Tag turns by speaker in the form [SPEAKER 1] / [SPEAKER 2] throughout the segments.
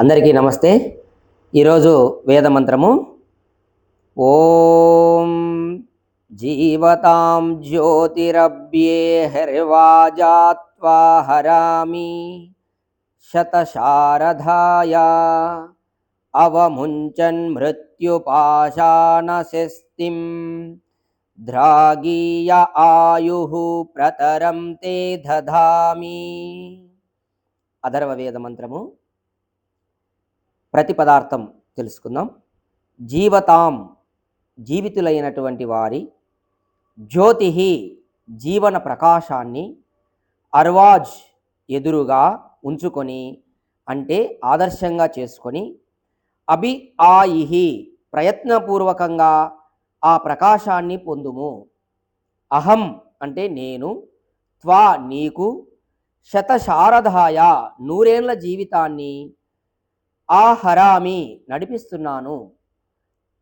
[SPEAKER 1] అందరికీ నమస్తే. ఈరోజు వేదమంత్రము ఓం జీవతాం జ్యోతిరభ్యే హరివాజాత్వా హరామి శతశారథాయ అవముంచన్ మృత్యుపాశానశిస్తిం ద్రాగీయ ఆయు ప్రతరం తే దధామి. అధర్వ వేద మంత్రము. ప్రతి పదార్థం తెలుసుకుందాం. జీవతాం జీవితులైనటువంటి వారి జ్యోతి జీవన ప్రకాశాన్ని అర్వాజ్ ఎదురుగా ఉంచుకొని అంటే ఆదర్శంగా చేసుకొని అభి ఆయిహి ప్రయత్నపూర్వకంగా ఆ ప్రకాశాన్ని పొందుము. అహం అంటే నేను త్వా నీకు శతశారదాయ నూరేండ్ల జీవితాన్ని ఆహరామి నడిపిస్తున్నాను.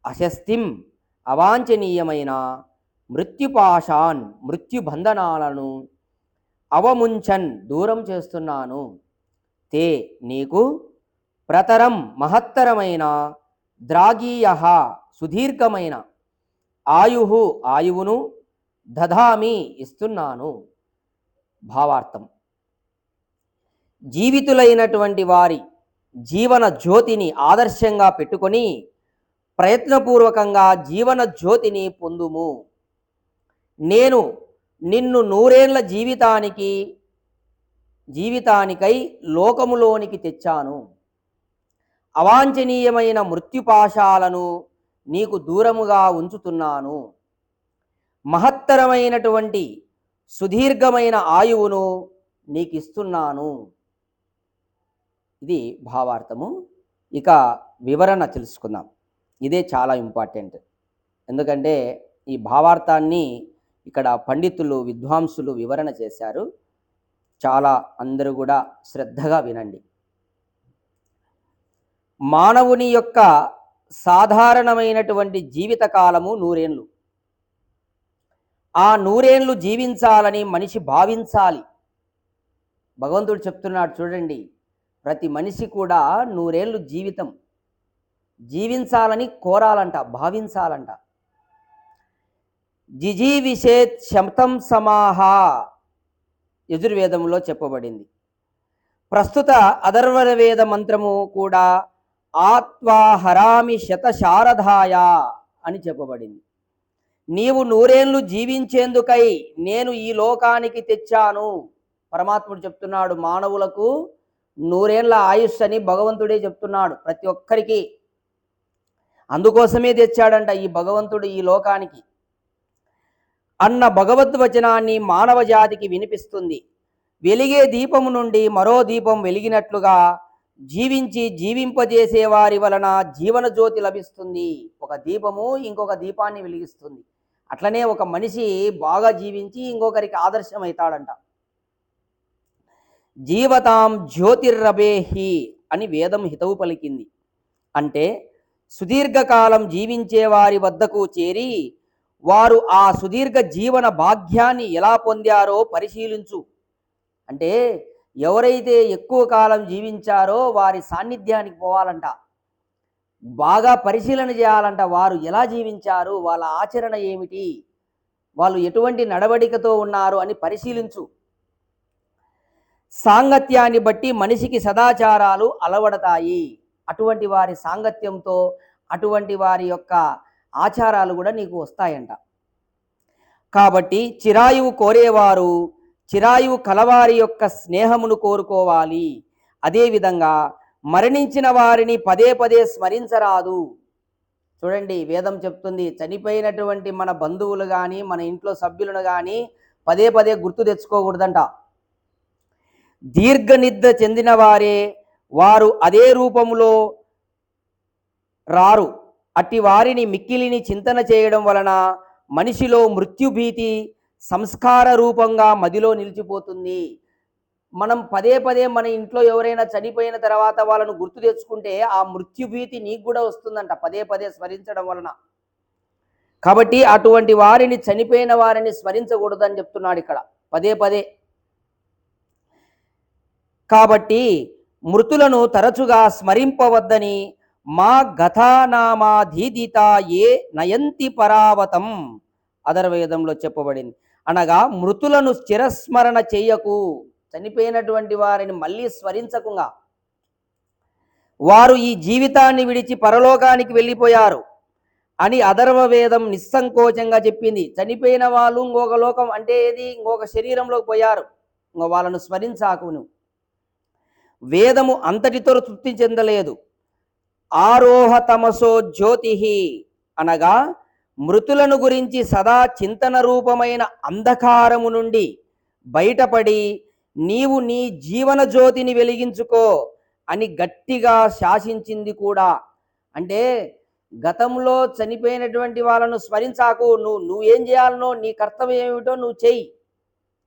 [SPEAKER 1] అశస్తిం అవాంఛనీయమైన మృత్యుపాషాన్ మృత్యుబంధనాలను అవముంచన్ దూరం చేస్తున్నాను. తే నీకు ప్రతరం మహత్తరమైన ద్రాగీయ సుదీర్ఘమైన ఆయు ఆయువును దధామి ఇస్తున్నాను. భావార్థం. జీవితులైనటువంటి వారి జీవన జ్యోతిని ఆదర్శంగా పెట్టుకొని ప్రయత్నపూర్వకంగా జీవన జ్యోతిని పొందుము. నేను నిన్ను నూరేళ్ళ జీవితానికి జీవితానికై లోకములోనికి తెచ్చాను. అవాంఛనీయమైన మృత్యుపాశాలను నీకు దూరముగా ఉంచుతున్నాను. మహత్తరమైనటువంటి సుదీర్ఘమైన ఆయువును నీకు ఇస్తున్నాను ఇది భావార్థము. ఇక వివరణ తెలుసుకుందాం. ఇదే చాలా ఇంపార్టెంట్. ఎందుకంటే ఈ భావార్థాన్ని ఇక్కడ పండితులు విద్వాంసులు వివరణ చేశారు. చాలా అందరూ కూడా శ్రద్ధగా వినండి. మానవుని యొక్క సాధారణమైనటువంటి జీవిత కాలము నూరేండ్లు. ఆ నూరేండ్లు జీవించాలని మనిషి భావించాలి. భగవంతుడు చెప్తున్నాడు చూడండి ప్రతి మనిషి కూడా నూరేళ్ళు జీవితం జీవించాలని కోరాలంట భావించాలంట. జిజీవిషేత్ శమతం సమాహ యజుర్వేదంలో చెప్పబడింది. ప్రస్తుత అధర్వవేద మంత్రము కూడా ఆత్వా హరామి శతశారదాయ అని చెప్పబడింది. నీవు నూరేళ్ళు జీవించేందుకై నేను ఈ లోకానికి తెచ్చాను. పరమాత్ముడు చెప్తున్నాడు మానవులకు నూరేళ్ళ ఆయుష్ అని భగవంతుడే చెప్తున్నాడు ప్రతి ఒక్కరికి. అందుకోసమే తెచ్చాడంట ఈ భగవంతుడు ఈ లోకానికి. అన్న భగవద్వచనాన్ని మానవ జాతికి వినిపిస్తుంది. వెలిగే దీపము నుండి మరో దీపం వెలిగినట్లుగా జీవించి జీవింపజేసే వారి వలన జీవన జ్యోతి లభిస్తుంది. ఒక దీపము ఇంకొక దీపాన్ని వెలిగిస్తుంది. అట్లనే ఒక మనిషి బాగా జీవించి ఇంకొకరికి ఆదర్శమవుతాడంట. జీవతాం జ్యోతిర్రబేహి అని వేదం హితవు పలికింది. అంటే సుదీర్ఘకాలం జీవించే వారి వద్దకు చేరి వారు ఆ సుదీర్ఘ జీవన భాగ్యాన్ని ఎలా పొందారో పరిశీలించు. అంటే ఎవరైతే ఎక్కువ కాలం జీవించారో వారి సాన్నిధ్యానికి పోవాలంట. బాగా పరిశీలన చేయాలంట వారు ఎలా జీవించారు వాళ్ళ ఆచరణ ఏమిటి వాళ్ళు ఎటువంటి నడవడికతో ఉన్నారు అని పరిశీలించు. సాంగత్యాన్ని బట్టి మనిషికి సదాచారాలు అలవడతాయి. అటువంటి వారి సాంగత్యంతో అటువంటి వారి యొక్క ఆచారాలు కూడా నీకు వస్తాయంట. కాబట్టి చిరాయువు కోరేవారు చిరాయువు కలవారి యొక్క స్నేహమును కోరుకోవాలి. అదేవిధంగా మరణించిన వారిని పదే పదే స్మరించరాదు. చూడండి వేదం చెప్తుంది చనిపోయినటువంటి మన బంధువులు కానీ మన ఇంట్లో సభ్యులను కానీ పదే పదే గుర్తు తెచ్చుకోకూడదంట. దీర్ఘనిద్ర చెందిన వారే వారు అదే రూపములో రారు. అట్టి వారిని మిక్కిలిని చింతన చేయడం వలన మనిషిలో మృత్యుభీతి సంస్కార రూపంగా మదిలో నిలిచిపోతుంది. మనం పదే పదే మన ఇంట్లో ఎవరైనా చనిపోయిన తర్వాత వాళ్ళను గుర్తు తెచ్చుకుంటే ఆ మృత్యుభీతి నీకు కూడా వస్తుందంట పదే పదే స్మరించడం వలన. కాబట్టి అటువంటి వారిని చనిపోయిన వారిని స్మరించకూడదని చెప్తున్నాడు ఇక్కడ పదే పదే. కాబట్టి మృతులను తరచుగా స్మరింపవద్దని మా గతానామాధీదిత ఏ నయంతి పరావతం. అధర్వేదంలో చెప్పబడింది. అనగా మృతులను చిరస్మరణ చేయకు. చనిపోయినటువంటి వారిని మళ్ళీ స్మరించకుండా. వారు ఈ జీవితాన్ని విడిచి పరలోకానికి వెళ్ళిపోయారు అని అధర్వవేదం నిస్సంకోచంగా చెప్పింది. చనిపోయిన వాళ్ళు ఇంకొక లోకం అంటే ఏది? ఇంకొక శరీరంలోకి పోయారు. ఇంకో వాళ్ళను స్మరించాకు నువ్వు వేదము అంతటితో తృప్తి చెందలేదు. ఆరోహ తమసో జ్యోతి అనగా మృతులను గురించి సదా చింతన రూపమైన అంధకారము నుండి బయటపడి నీవు నీ జీవన జ్యోతిని వెలిగించుకో అని గట్టిగా శాసించింది కూడా. అంటే గతంలో చనిపోయినటువంటి వాళ్ళను స్మరించాకు నువ్వు నువ్వేం చేయాలనో నీ కర్తవ్యం ఏమిటో నువ్వు చెయ్యి.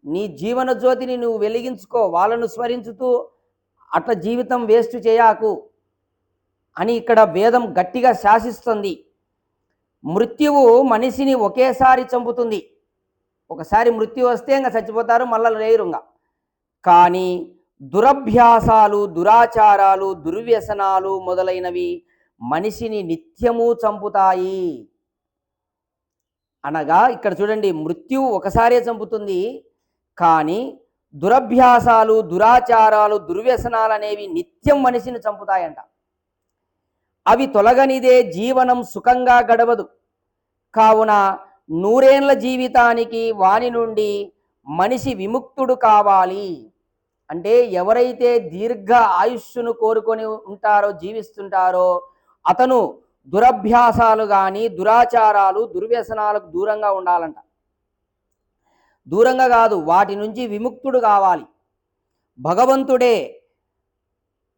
[SPEAKER 1] నీ జీవన జ్యోతిని నువ్వు వెలిగించుకో వాళ్ళను స్మరించుతూ అట్లా జీవితం వేస్ట్ చేయకు అని ఇక్కడ వేదం గట్టిగా శాసిస్తుంది. మృత్యువు మనిషిని ఒకేసారి చంపుతుంది. ఒకసారి మృత్యు వస్తే ఇంకా చచ్చిపోతారు మళ్ళీ లేరు ఇంకా. కానీ దురభ్యాసాలు దురాచారాలు దుర్వ్యసనాలు మొదలైనవి మనిషిని నిత్యము చంపుతాయి. అనగా ఇక్కడ చూడండి మృత్యువు ఒకసారే చంపుతుంది. కానీ దురభ్యాసాలు దురాచారాలు దుర్వ్యసనాలు అనేవి నిత్యం మనిషిని చంపుతాయంట. అవి తొలగనిదే జీవనం సుఖంగా గడవదు. కావున నూరేండ్ల జీవితానికి వాని నుండి మనిషి విముక్తుడు కావాలి. అంటే ఎవరైతే దీర్ఘ ఆయుష్ను కోరుకొని ఉంటారో జీవిస్తుంటారో అతను దురభ్యాసాలు కానీ దురాచారాలు దుర్వ్యసనాలకు దూరంగా ఉండాలంట. దూరంగా కాదు వాటి నుంచి విముక్తుడు కావాలి. భగవంతుడే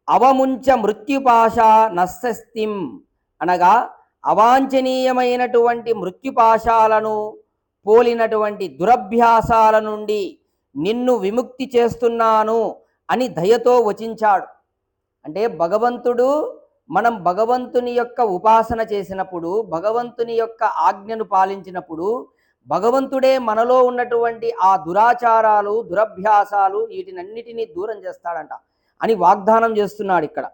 [SPEAKER 1] అవముంచ మృత్యుపాష నస్సస్తిం అనగా అవాంఛనీయమైనటువంటి మృత్యుపాశాలను పోలినటువంటి దురభ్యాసాల నుండి నిన్ను విముక్తి చేస్తున్నాను అని దయతో వచించాడు. అంటే భగవంతుడు మనం భగవంతుని యొక్క ఉపాసన చేసినప్పుడు భగవంతుని యొక్క ఆజ్ఞను పాలించినప్పుడు భగవంతుడే మనలో ఉన్నటువంటి ఆ దురాచారాలు దురభ్యాసాలు వీటినన్నిటినీ దూరం చేస్తాడంట అని వాగ్దానం చేస్తున్నాడు ఇక్కడ.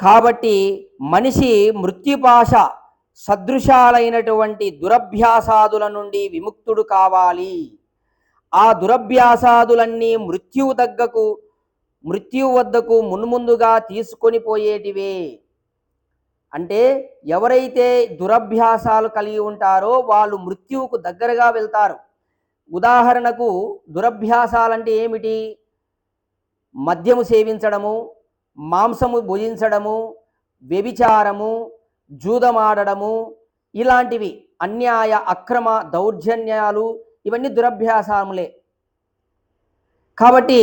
[SPEAKER 1] కాబట్టి మనిషి మృత్యుపాశ సదృశాలైనటువంటి దురభ్యాసాదుల నుండి విముక్తుడు కావాలి. ఆ దురభ్యాసాదులన్నీ మృత్యువు దగ్గకు మృత్యువు వద్దకు మున్ముందుగా తీసుకొని పోయేటివే. అంటే ఎవరైతే దురభ్యాసాలు కలిగి ఉంటారో వాళ్ళు మృత్యువుకు దగ్గరగా వెళ్తారు. ఉదాహరణకు దురభ్యాసాలంటే ఏమిటి? మద్యము సేవించడము మాంసము భుజించడము వ్యభిచారము జూదమాడడము ఇలాంటివి అన్యాయ అక్రమ దౌర్జన్యాలు ఇవన్నీ దురభ్యాసములే. కాబట్టి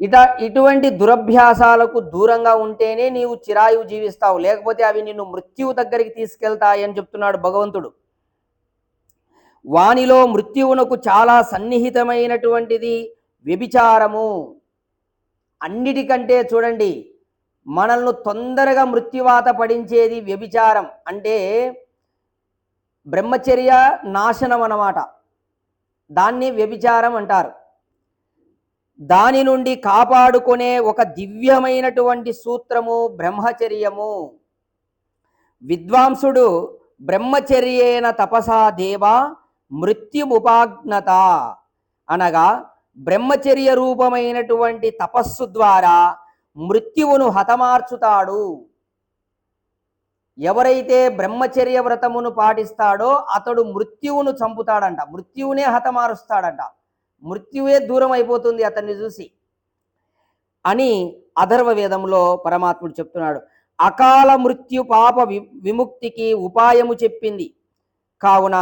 [SPEAKER 1] ఇట ఇటువంటి దురభ్యాసాలకు దూరంగా ఉంటేనే నీవు చిరాయువు జీవిస్తావు. లేకపోతే అవి నిన్ను మృత్యువు దగ్గరికి తీసుకెళ్తాయని చెప్తున్నాడు భగవంతుడు. వానిలో మృత్యువునకు చాలా సన్నిహితమైనటువంటిది వ్యభిచారము. అన్నిటికంటే చూడండి మనల్ని తొందరగా మృత్యువాత పడించేది వ్యభిచారం. అంటే బ్రహ్మచర్య నాశనం అన్నమాట దాన్ని వ్యభిచారం అంటారు. దాని నుండి కాపాడుకునే ఒక దివ్యమైనటువంటి సూత్రము బ్రహ్మచర్యము. విద్వాంసుడు బ్రహ్మచర్యేన తపసా దేవ మృత్యుముపాగ్నత. అనగా బ్రహ్మచర్య రూపమైనటువంటి తపస్సు ద్వారా మృత్యువును హతమార్చుతాడు. ఎవరైతే బ్రహ్మచర్య వ్రతమును పాటిస్తాడో అతడు మృత్యువును చంపుతాడంట మృత్యువునే హతమారుస్తాడంట. మృత్యువే దూరం అయిపోతుంది అతన్ని చూసి అని అధర్వ వేదంలో పరమాత్ముడు చెప్తున్నాడు. అకాల మృత్యు పాప వి విముక్తికి ఉపాయము చెప్పింది. కావున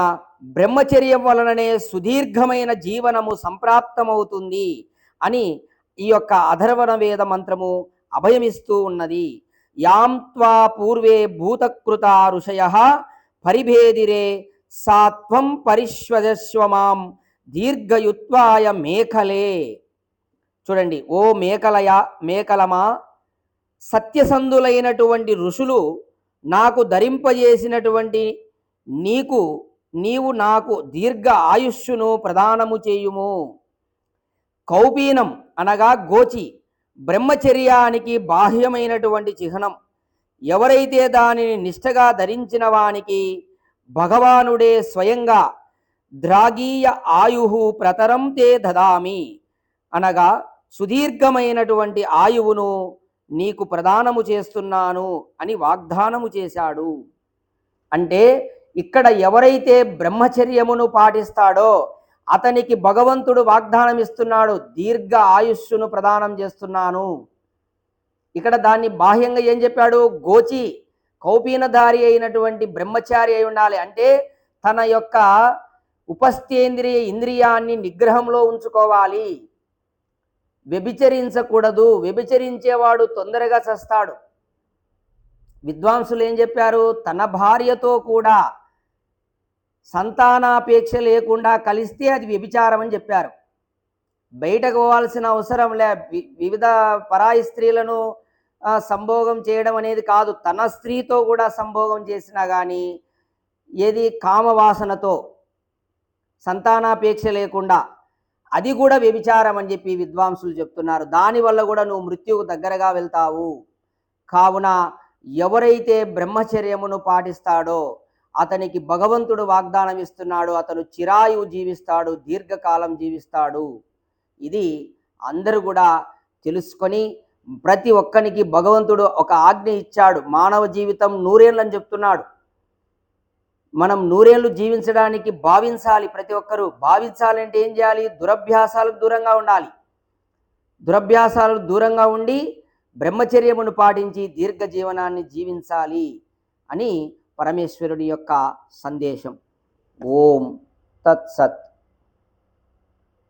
[SPEAKER 1] బ్రహ్మచర్యం వలననే సుదీర్ఘమైన జీవనము సంప్రాప్తమవుతుంది అని ఈ యొక్క అధర్వణ వేద మంత్రము అభయమిస్తూ ఉన్నది. యాం త్వా పూర్వే భూతకృత ఋషయ పరిభేదిరే సాత్వం పరిశ్వజస్వమాం దీర్ఘయుత్వాయ మేఖలే. చూడండి ఓ మేకలయ మేకలమా సత్యసంధులైనటువంటి ఋషులు నాకు ధరింపజేసినటువంటి నీకు నీవు నాకు దీర్ఘ ఆయుష్యును ప్రదానము చేయుము. కౌపీనం అనగా గోచి బ్రహ్మచర్యానికి బాహ్యమైనటువంటి చిహ్నం. ఎవరైతే దానిని నిష్టగా ధరించిన వానికి భగవానుడే స్వయంగా ద్రాగీయ ఆయు ప్రతరం తే దదామి. అనగా సుదీర్ఘమైనటువంటి ఆయువును నీకు ప్రదానము చేస్తున్నాను అని వాగ్దానము చేశాడు. అంటే ఇక్కడ ఎవరైతే బ్రహ్మచర్యమును పాటిస్తాడో అతనికి భగవంతుడు వాగ్దానం ఇస్తున్నాడు దీర్ఘ ఆయుష్ను ప్రదానం చేస్తున్నాను. ఇక్కడ దాన్ని బాహ్యంగా ఏం చెప్పాడు? గోచి కౌపీనధారి అయినటువంటి బ్రహ్మచారి అయి ఉండాలి. అంటే తన యొక్క ఉపస్థేంద్రియ ఇంద్రియాన్ని నిగ్రహంలో ఉంచుకోవాలి. వ్యభిచరించకూడదు. వ్యభిచరించేవాడు తొందరగా చస్తాడు. విద్వాంసులు ఏం చెప్పారు? తన భార్యతో కూడా సంతానాపేక్ష లేకుండా కలిస్తే అది వ్యభిచారం అని చెప్పారు. బయటకు పోవాల్సిన అవసరం లే. వివిధ పరాయి స్త్రీలను సంభోగం చేయడం అనేది కాదు. తన స్త్రీతో కూడా సంభోగం చేసినా కానీ ఏది కామవాసనతో సంతానాపేక్ష లేకుండా అది కూడా వ్యభిచారం అని చెప్పి విద్వాంసులు చెప్తున్నారు. దానివల్ల కూడా నువ్వు మృత్యువుకు దగ్గరగా వెళ్తావు. కావున ఎవరైతే బ్రహ్మచర్యమును పాటిస్తాడో అతనికి భగవంతుడు వాగ్దానం ఇస్తున్నాడు అతను చిరాయువు జీవిస్తాడు దీర్ఘకాలం జీవిస్తాడు. ఇది అందరూ కూడా తెలుసుకొని ప్రతి ఒక్కనికి భగవంతుడు ఒక ఆజ్ఞ ఇచ్చాడు. మానవ జీవితం నూరేళ్ళని చెప్తున్నాడు. మనం నూరేళ్ళు జీవించడానికి భావించాలి. ప్రతి ఒక్కరూ భావించాలంటే ఏం చేయాలి? దురభ్యాసాలకు దూరంగా ఉండాలి. దురభ్యాసాలకు దూరంగా ఉండి బ్రహ్మచర్యమును పాటించి దీర్ఘ జీవనాన్ని జీవించాలి అని పరమేశ్వరుడి యొక్క సందేశం. ఓం తత్సత్.